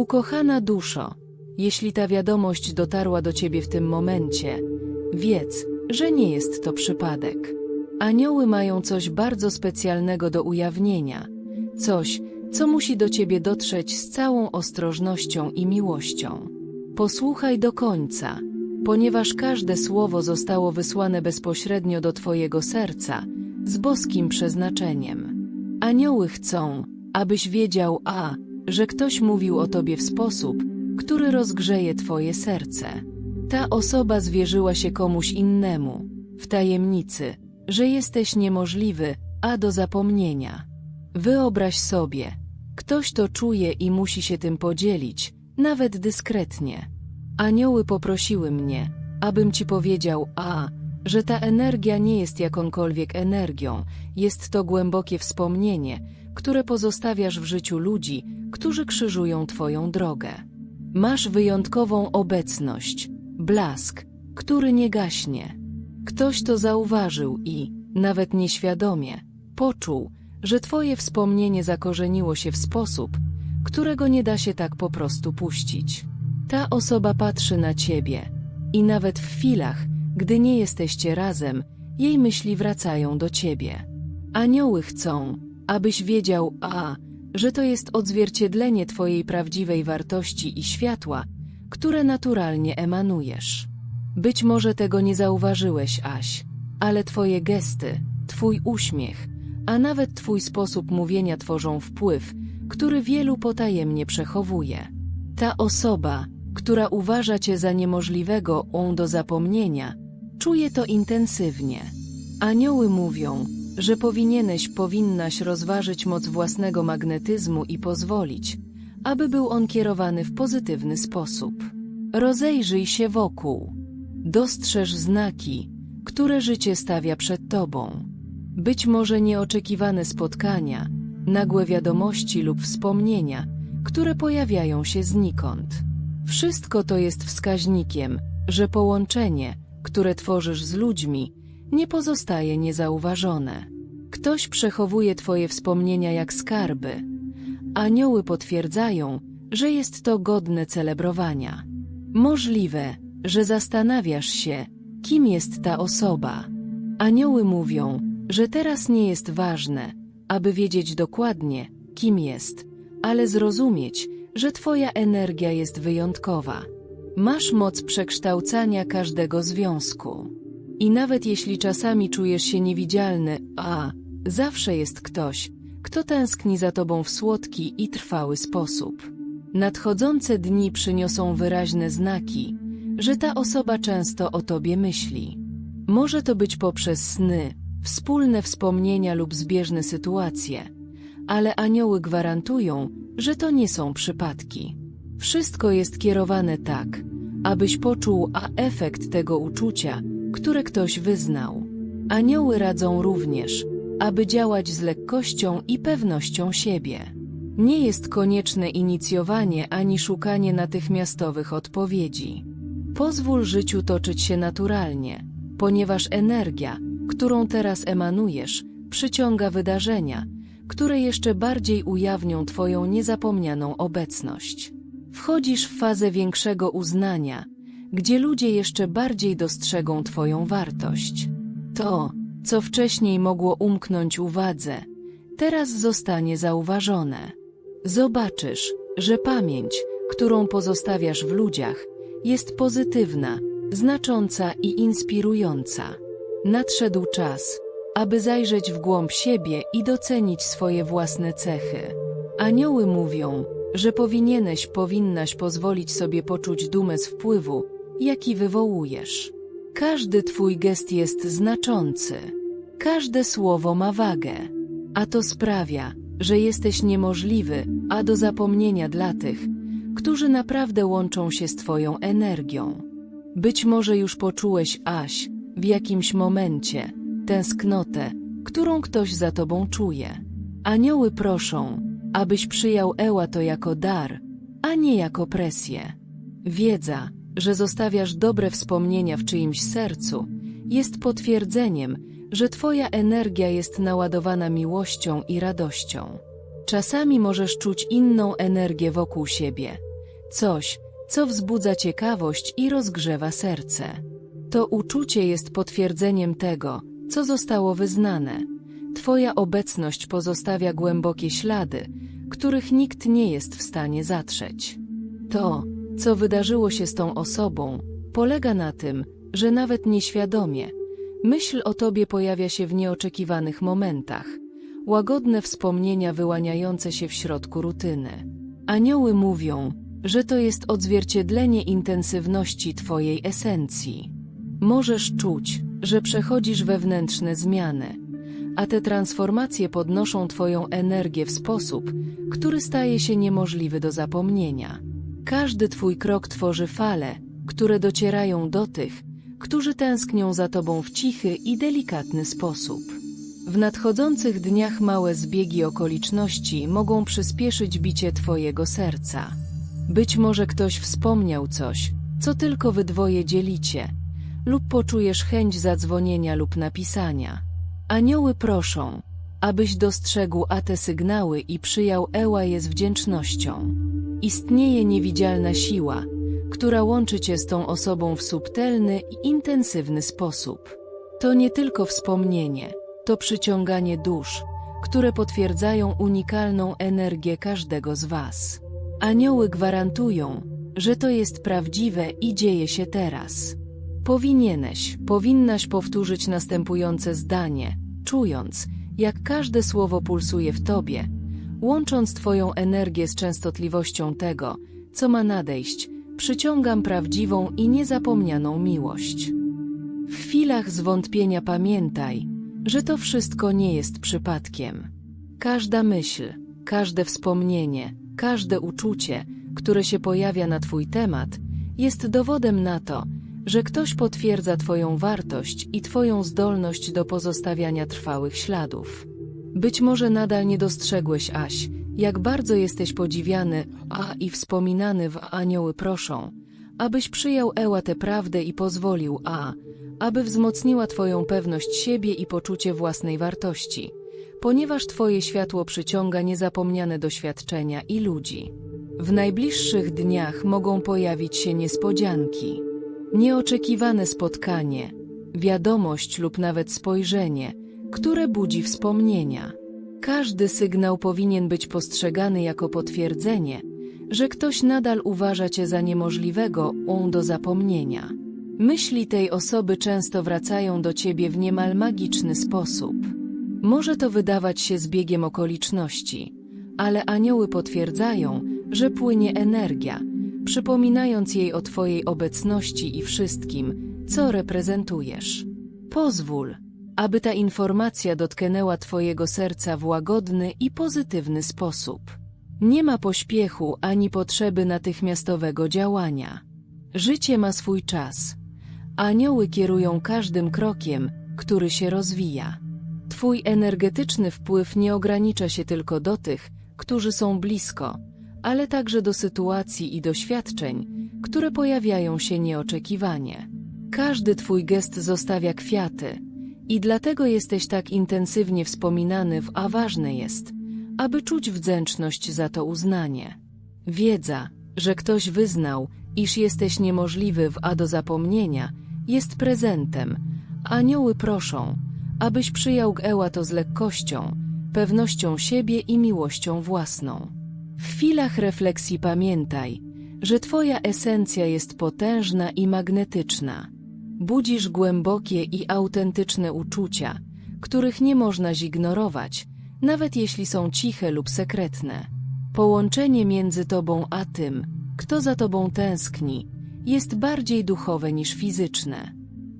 Ukochana duszo, jeśli ta wiadomość dotarła do ciebie w tym momencie, wiedz, że nie jest to przypadek. Anioły mają coś bardzo specjalnego do ujawnienia, coś, co musi do ciebie dotrzeć z całą ostrożnością i miłością. Posłuchaj do końca, ponieważ każde słowo zostało wysłane bezpośrednio do twojego serca, z boskim przeznaczeniem. Anioły chcą, abyś wiedział a, że ktoś mówił o tobie w sposób, który rozgrzeje twoje serce. Ta osoba zwierzyła się komuś innemu, w tajemnicy, że jesteś niemożliwy, a do zapomnienia. Wyobraź sobie, ktoś to czuje i musi się tym podzielić, nawet dyskretnie. Anioły poprosiły mnie, abym ci powiedział a, że ta energia nie jest jakąkolwiek energią, jest to głębokie wspomnienie, które pozostawiasz w życiu ludzi, którzy krzyżują Twoją drogę. Masz wyjątkową obecność, blask, który nie gaśnie. Ktoś to zauważył i, nawet nieświadomie, poczuł, że Twoje wspomnienie zakorzeniło się w sposób, którego nie da się tak po prostu puścić. Ta osoba patrzy na Ciebie i nawet w chwilach, gdy nie jesteście razem, jej myśli wracają do Ciebie. Anioły chcą, abyś wiedział a, że to jest odzwierciedlenie Twojej prawdziwej wartości i światła, które naturalnie emanujesz. Być może tego nie zauważyłeś, Aś, ale Twoje gesty, Twój uśmiech, a nawet Twój sposób mówienia tworzą wpływ, który wielu potajemnie przechowuje. Ta osoba, która uważa Cię za niemożliwego on do zapomnienia, czuje to intensywnie. Anioły mówią, że powinieneś, powinnaś rozważyć moc własnego magnetyzmu i pozwolić, aby był on kierowany w pozytywny sposób. Rozejrzyj się wokół. Dostrzeż znaki, które życie stawia przed tobą. Być może nieoczekiwane spotkania, nagłe wiadomości lub wspomnienia, które pojawiają się znikąd. Wszystko to jest wskaźnikiem, że połączenie, które tworzysz z ludźmi, nie pozostaje niezauważone. Ktoś przechowuje Twoje wspomnienia jak skarby. Anioły potwierdzają, że jest to godne celebrowania. Możliwe, że zastanawiasz się, kim jest ta osoba. Anioły mówią, że teraz nie jest ważne, aby wiedzieć dokładnie, kim jest, ale zrozumieć, że Twoja energia jest wyjątkowa. Masz moc przekształcania każdego związku. I nawet jeśli czasami czujesz się niewidzialny, a zawsze jest ktoś, kto tęskni za tobą w słodki i trwały sposób. Nadchodzące dni przyniosą wyraźne znaki, że ta osoba często o tobie myśli. Może to być poprzez sny, wspólne wspomnienia lub zbieżne sytuacje, ale anioły gwarantują, że to nie są przypadki. Wszystko jest kierowane tak, abyś poczuł a efekt tego uczucia, które ktoś wyznał. Anioły radzą również, aby działać z lekkością i pewnością siebie. Nie jest konieczne inicjowanie ani szukanie natychmiastowych odpowiedzi. Pozwól życiu toczyć się naturalnie, ponieważ energia, którą teraz emanujesz, przyciąga wydarzenia, które jeszcze bardziej ujawnią Twoją niezapomnianą obecność. Wchodzisz w fazę większego uznania, gdzie ludzie jeszcze bardziej dostrzegą Twoją wartość. To, co wcześniej mogło umknąć uwadze, teraz zostanie zauważone. Zobaczysz, że pamięć, którą pozostawiasz w ludziach, jest pozytywna, znacząca i inspirująca. Nadszedł czas, aby zajrzeć w głąb siebie i docenić swoje własne cechy. Anioły mówią, że powinieneś, powinnaś pozwolić sobie poczuć dumę z wpływu, jaki wywołujesz. Każdy twój gest jest znaczący. Każde słowo ma wagę. A to sprawia, że jesteś niemożliwy, a do zapomnienia dla tych, którzy naprawdę łączą się z twoją energią. Być może już poczułeś Aś w jakimś momencie tęsknotę, którą ktoś za tobą czuje. Anioły proszą, abyś przyjął Eła to jako dar, a nie jako presję. Wiedza, że zostawiasz dobre wspomnienia w czyimś sercu, jest potwierdzeniem, że Twoja energia jest naładowana miłością i radością. Czasami możesz czuć inną energię wokół siebie, Coś, co wzbudza ciekawość i rozgrzewa serce. To uczucie jest potwierdzeniem tego, co zostało wyznane. Twoja obecność pozostawia głębokie ślady, których nikt nie jest w stanie zatrzeć. To, co wydarzyło się z tą osobą, polega na tym, że nawet nieświadomie myśl o tobie pojawia się w nieoczekiwanych momentach, łagodne wspomnienia wyłaniające się w środku rutyny. Anioły mówią, że to jest odzwierciedlenie intensywności twojej esencji. Możesz czuć, że przechodzisz wewnętrzne zmiany, a te transformacje podnoszą twoją energię w sposób, który staje się niemożliwy do zapomnienia. Każdy twój krok tworzy fale, które docierają do tych, którzy tęsknią za tobą w cichy i delikatny sposób. W nadchodzących dniach małe zbiegi okoliczności mogą przyspieszyć bicie twojego serca. Być może ktoś wspomniał coś, co tylko wy dwoje dzielicie, lub poczujesz chęć zadzwonienia lub napisania. Anioły proszą, abyś dostrzegł a te sygnały i przyjął Eła je z wdzięcznością. Istnieje niewidzialna siła, która łączy cię z tą osobą w subtelny i intensywny sposób. To nie tylko wspomnienie, to przyciąganie dusz, które potwierdzają unikalną energię każdego z was. Anioły gwarantują, że to jest prawdziwe i dzieje się teraz. Powinieneś, powinnaś powtórzyć następujące zdanie, czując, jak każde słowo pulsuje w tobie, łącząc twoją energię z częstotliwością tego, co ma nadejść, przyciągam prawdziwą i niezapomnianą miłość. W chwilach zwątpienia pamiętaj, że to wszystko nie jest przypadkiem. Każda myśl, każde wspomnienie, każde uczucie, które się pojawia na Twój temat, jest dowodem na to, że ktoś potwierdza Twoją wartość i Twoją zdolność do pozostawiania trwałych śladów. Być może nadal nie dostrzegłeś, Aś, jak bardzo jesteś podziwiany, a i wspominany w Anioły proszą, abyś przyjął Eła tę prawdę i pozwolił, a, aby wzmocniła Twoją pewność siebie i poczucie własnej wartości, ponieważ Twoje światło przyciąga niezapomniane doświadczenia i ludzi. W najbliższych dniach mogą pojawić się niespodzianki. Nieoczekiwane spotkanie, wiadomość lub nawet spojrzenie, które budzi wspomnienia. Każdy sygnał powinien być postrzegany jako potwierdzenie, że ktoś nadal uważa cię za niemożliwego on do zapomnienia. Myśli tej osoby często wracają do ciebie w niemal magiczny sposób. Może to wydawać się zbiegiem okoliczności, ale anioły potwierdzają, że płynie energia, przypominając jej o Twojej obecności i wszystkim, co reprezentujesz. Pozwól, aby ta informacja dotknęła Twojego serca w łagodny i pozytywny sposób. Nie ma pośpiechu ani potrzeby natychmiastowego działania. Życie ma swój czas. Anioły kierują każdym krokiem, który się rozwija. Twój energetyczny wpływ nie ogranicza się tylko do tych, którzy są blisko, ale także do sytuacji i doświadczeń, które pojawiają się nieoczekiwanie. Każdy Twój gest zostawia kwiaty i dlatego jesteś tak intensywnie wspominany, w, a ważne jest, aby czuć wdzięczność za to uznanie. Wiedza, że ktoś wyznał, iż jesteś niemożliwy w a do zapomnienia, jest prezentem. Anioły proszą, abyś przyjął Eła to z lekkością, pewnością siebie i miłością własną. W chwilach refleksji pamiętaj, że Twoja esencja jest potężna i magnetyczna. Budzisz głębokie i autentyczne uczucia, których nie można zignorować, nawet jeśli są ciche lub sekretne. Połączenie między Tobą a tym, kto za Tobą tęskni, jest bardziej duchowe niż fizyczne.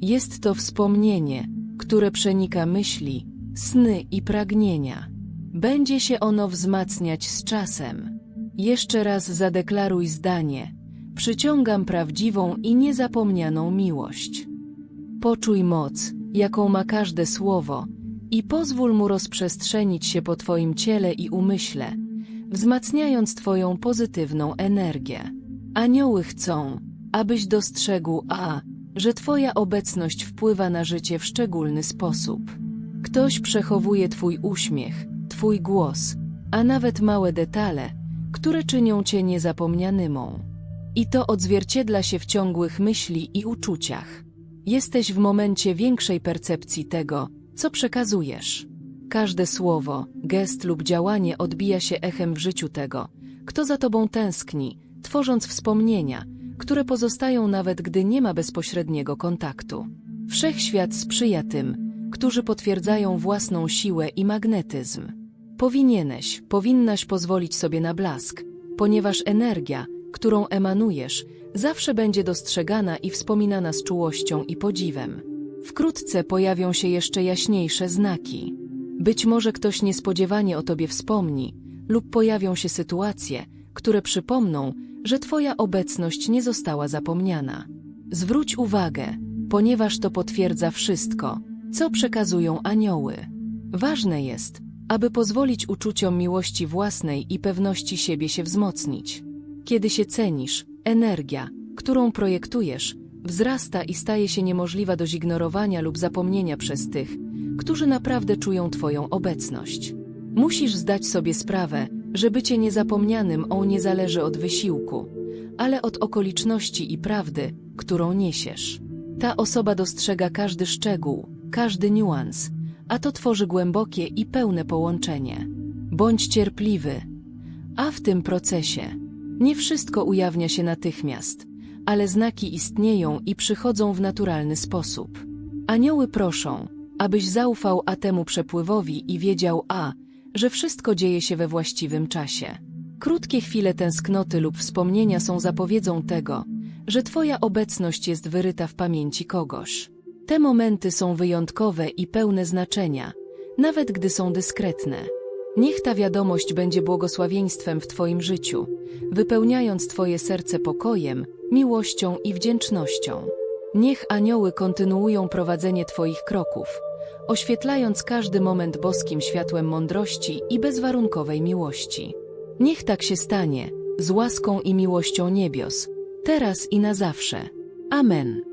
Jest to wspomnienie, które przenika myśli, sny i pragnienia. Będzie się ono wzmacniać z czasem. Jeszcze raz zadeklaruj zdanie. Przyciągam prawdziwą i niezapomnianą miłość. Poczuj moc, jaką ma każde słowo, i pozwól mu rozprzestrzenić się po Twoim ciele i umyśle, wzmacniając Twoją pozytywną energię. Anioły chcą, abyś dostrzegł a, że Twoja obecność wpływa na życie w szczególny sposób. Ktoś przechowuje Twój uśmiech, Twój głos, a nawet małe detale, które czynią Cię niezapomnianymą. I to odzwierciedla się w ciągłych myśli i uczuciach. Jesteś w momencie większej percepcji tego, co przekazujesz. Każde słowo, gest lub działanie odbija się echem w życiu tego, kto za tobą tęskni, tworząc wspomnienia, które pozostają nawet gdy nie ma bezpośredniego kontaktu. Wszechświat sprzyja tym, którzy potwierdzają własną siłę i magnetyzm. Powinieneś, powinnaś pozwolić sobie na blask, ponieważ energia, którą emanujesz, zawsze będzie dostrzegana i wspominana z czułością i podziwem. Wkrótce pojawią się jeszcze jaśniejsze znaki. Być może ktoś niespodziewanie o tobie wspomni, lub pojawią się sytuacje, które przypomną, że twoja obecność nie została zapomniana. Zwróć uwagę, ponieważ to potwierdza wszystko, co przekazują anioły. Ważne jest, aby pozwolić uczuciom miłości własnej i pewności siebie się wzmocnić. Kiedy się cenisz, energia, którą projektujesz, wzrasta i staje się niemożliwa do zignorowania lub zapomnienia przez tych, którzy naprawdę czują Twoją obecność. Musisz zdać sobie sprawę, że bycie niezapomnianym o nie zależy od wysiłku, ale od okoliczności i prawdy, którą niesiesz. Ta osoba dostrzega każdy szczegół, każdy niuans, a to tworzy głębokie i pełne połączenie. Bądź cierpliwy, a w tym procesie nie wszystko ujawnia się natychmiast, ale znaki istnieją i przychodzą w naturalny sposób. Anioły proszą, abyś zaufał a temu przepływowi i wiedział a, że wszystko dzieje się we właściwym czasie. Krótkie chwile tęsknoty lub wspomnienia są zapowiedzią tego, że Twoja obecność jest wyryta w pamięci kogoś. Te momenty są wyjątkowe i pełne znaczenia, nawet gdy są dyskretne. Niech ta wiadomość będzie błogosławieństwem w Twoim życiu, wypełniając Twoje serce pokojem, miłością i wdzięcznością. Niech anioły kontynuują prowadzenie Twoich kroków, oświetlając każdy moment boskim światłem mądrości i bezwarunkowej miłości. Niech tak się stanie, z łaską i miłością niebios, teraz i na zawsze. Amen.